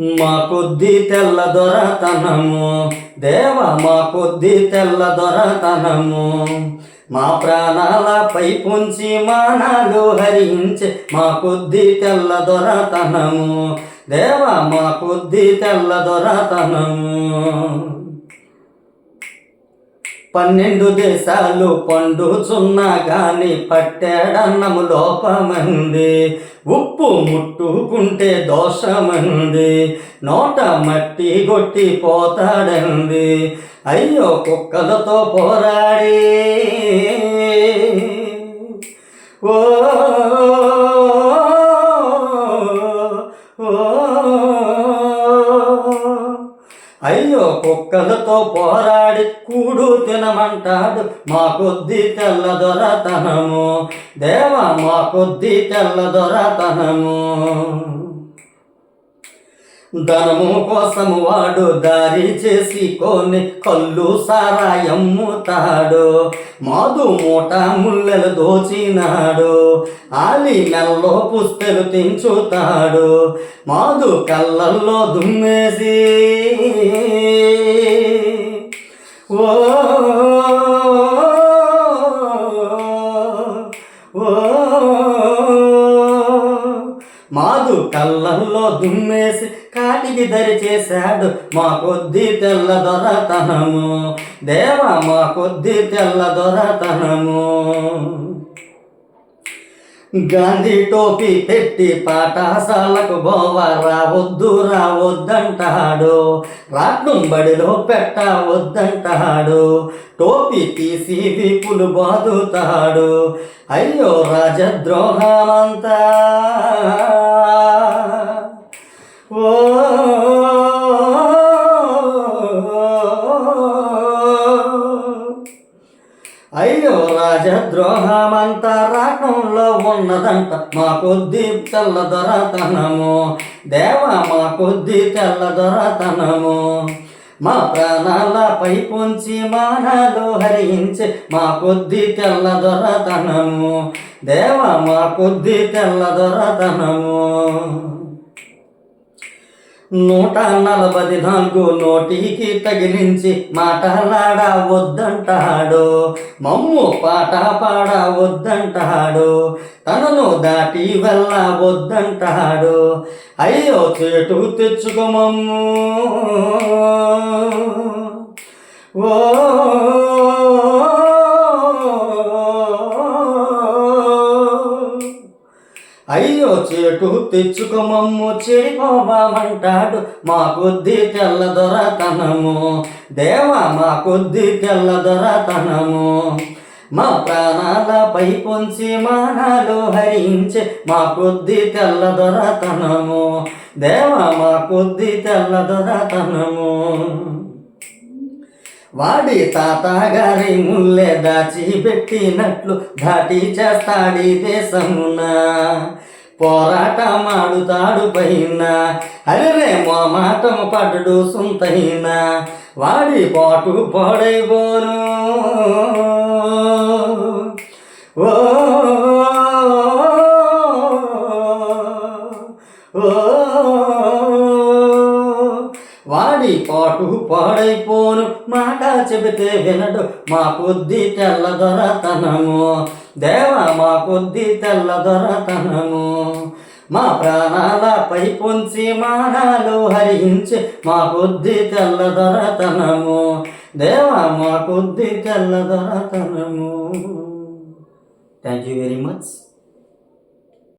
మా కొద్ది తెల్ల దొరతనము. దేవ మా కొద్ది తెల్ల దొరతనము. మా ప్రాణాలపై పుంచి మానాలు హరించే మా కొద్ది తెల్ల దొరతనము. దేవ మా కొద్ది తెల్ల దొరతనము. పన్నెండు దేశాలు పండుచున్నా గాని పట్టేడన్నము లోపమంది. ఉప్పు ముట్టుకుంటే దోషమంది. నోట మట్టి కొట్టి పోతాడంది. అయ్యో కుక్కలతో పోరాడి. అయ్యో కుక్కలతో పోరాడి కూడు తినమంటాడు. మా కొద్ది తెల్ల దొరతనము. దేవ మా కొద్ది తెల్ల దొరతనము. ధనము కోసం వాడు దారి చేసి కొని కళ్ళు సారాయమ్ముతాడు మాదు మూట ముల్లెలు దోచినాడు. ఆలి నెలలో పుస్తలు తెంచుతాడు. మాదు కళ్ళల్లో దుమ్మేసి ఓ ఓ మాదు కళ్ళల్లో దుమ్మేసి కాటికి దరి చేశాడు. మా కొద్ది తెల్ల దొరతనము. దేవ మా కొద్ది తెల్ల దొరతనము. గాంధీ టోపీ పెట్టి పాఠశాలకు బోవ రావద్దు రావద్దంటాడు రాట్నం బడిలో పెట్టవద్దంటాడు టోపీ తీసి వీపులు బాదుతాడు. అయ్యో రాజద్రోహమంతా. అయ్యో రాజద్రోహమంతా రాకంలో ఉన్నదంట. మా కొద్ది తెల్ల దొరతనము దేవ మా కొద్ది తెల్ల దొరతనము మా ప్రాణాలపై పొంచి మానాలు హరించి మా కొద్ది తెల్ల దొరతనము దేవ మా కొద్ది తెల్ల దొరతనము నూట నలభై నాలుగు నోటికి తగిలించి మాటలాడ వద్దంటాడు మమ్ము పాట పాడ వద్దంటాడు తనను దాటి వెళ్ళ వద్దంటాడు అయ్యో చేటు తెచ్చుకోమమ్ము ఓ అయ్యో చేటు తెచ్చుకోమమ్ము చెడిపోబామంటాడు మా కొద్ది తెల్ల దొరతనము. దేవ మా కొద్ది తెల్ల దొరతనము. మా ప్రాణాలపై పొంచి మానాలు హరించే మా కొద్ది తెల్ల దొరతనము. దేవ మా కొద్ది తెల్ల దొరతనము. వాడి తాతగారి ముల్లె దాచి పెట్టినట్లు ధాటి చేస్తాడి దేశమున. పోరాటమాడుతాడు పైన. అరే మాటము పడ్డు సుంతైన. వాడి పాటు పాడైపోను. ఓ వాడి పాడైపోను. మాట చెబితే వినడు. మా కొద్ది తెల్ల దొరతనము. దేవ మా కొద్ది తెల్ల దొరతనము. మా ప్రాణాలపై పొంచి మానాలు హరించి మా కొద్ది తెల్ల దొరతనము. దేవ మా కొద్ది తెల్ల దొరతనము. Thank you very much